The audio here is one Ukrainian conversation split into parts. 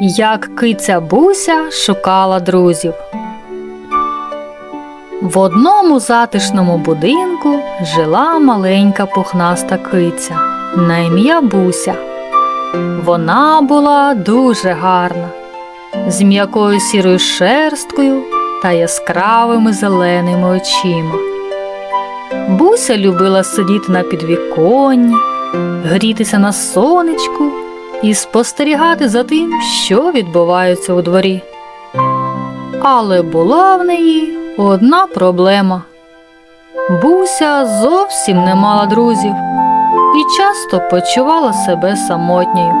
Як киця Буся шукала друзів. В одному затишному будинку жила маленька пухнаста киця на ім'я Буся. Вона була дуже гарна, з м'якою сірою шерсткою та яскравими зеленими очима. Буся любила сидіти на підвіконні, грітися на сонечку і спостерігати за тим, що відбувається у дворі. Але була в неї одна проблема. Буся зовсім не мала друзів і часто почувала себе самотньою.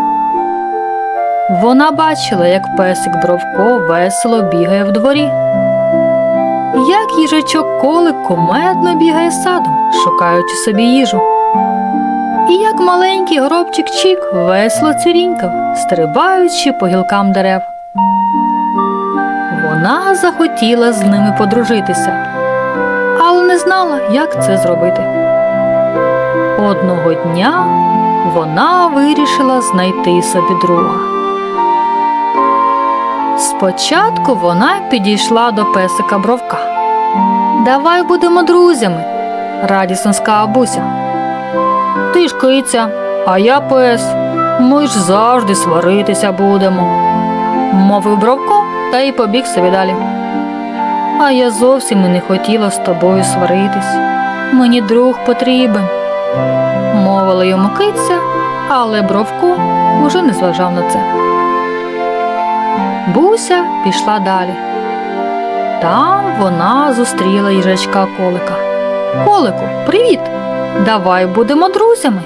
Вона бачила, як песик Бровко весело бігає в дворі, як їжачок колик кумедно бігає садом, шукаючи собі їжу. І як маленький гробчик Чік весело цвірінькав, стрибаючи по гілкам дерев. Вона захотіла з ними подружитися, але не знала, як це зробити. Одного дня вона вирішила знайти собі друга. Спочатку вона підійшла до песика бровка. Давай будемо друзями, радісно сказала Буся. Ти ж киця, а я пес. Ми ж завжди сваритися будемо, мовив Бровко та й побіг собі далі. А я зовсім і не хотіла з тобою сваритись. Мені друг потрібен, мовила йому киця, але Бровко уже не зважав на це. Буся пішла далі. Там вона зустріла їжачка колика. Колику, привіт! Давай будемо друзями,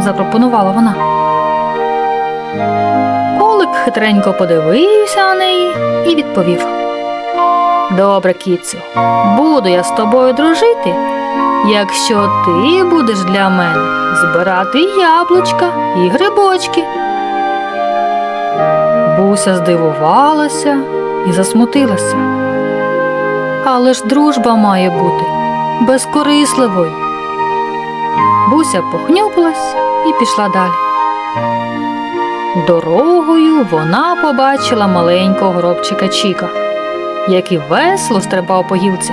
запропонувала вона. Колик хитренько подивився на неї і відповів: Добре, кіцю, буду я з тобою дружити, якщо ти будеш для мене збирати яблучка і грибочки. Буся здивувалася і засмутилася. Але ж дружба має бути безкорисливою. Буся похнюпилась і пішла далі. Дорогою вона побачила маленького гробчика Чіка, який весело стрибав по гілці.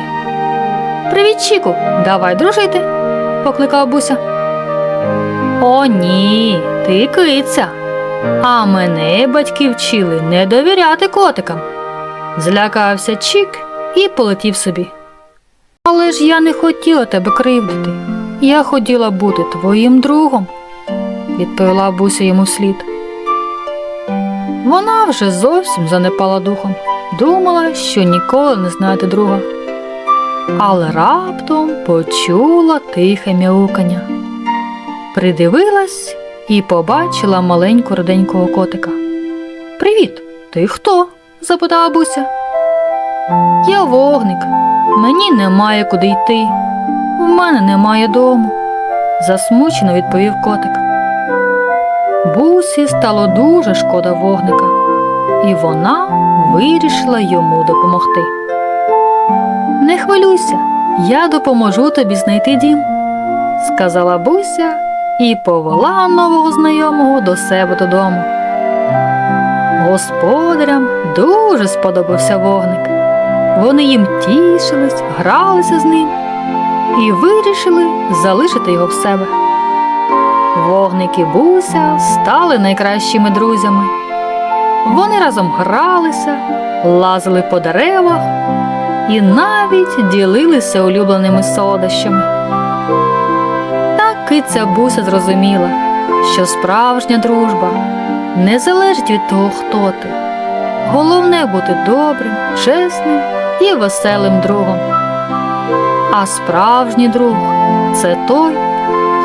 Привіт, Чіку, давай дружити, покликав Буся. О, ні, ти киця. А мене батьки вчили не довіряти котикам. Злякався Чік і полетів собі. Але ж я не хотіла тебе кривдити. Я хотіла бути твоїм другом, відповіла Буся йому вслід. Вона вже зовсім занепала духом, думала, що ніколи не знайде друга. Але раптом почула тихе мяукання. Придивилась і побачила маленького роденького котика. Привіт, ти хто? запитала Буся. Я вогник, мені немає куди йти. В мене немає дому, засмучено відповів котик. Бусі стало дуже шкода вогника, і вона вирішила йому допомогти. Не хвилюйся, я допоможу тобі знайти дім, сказала Буся і повела нового знайомого до себе додому. Господарям дуже сподобався вогник. Вони їм тішились, гралися з ним і вирішили залишити його в себе. Вогник і Буся стали найкращими друзями. Вони разом гралися, лазили по деревах і навіть ділилися улюбленими солодощами. Так киця Буся зрозуміла, що справжня дружба не залежить від того, хто ти. Головне бути добрим, чесним і веселим другом. А справжній друг це той,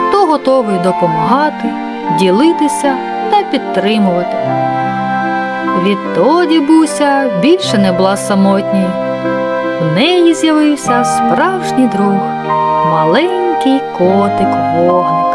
хто готовий допомагати, ділитися та підтримувати. Відтоді Буся більше не була самотній. В неї з'явився справжній друг, маленький котик вогник.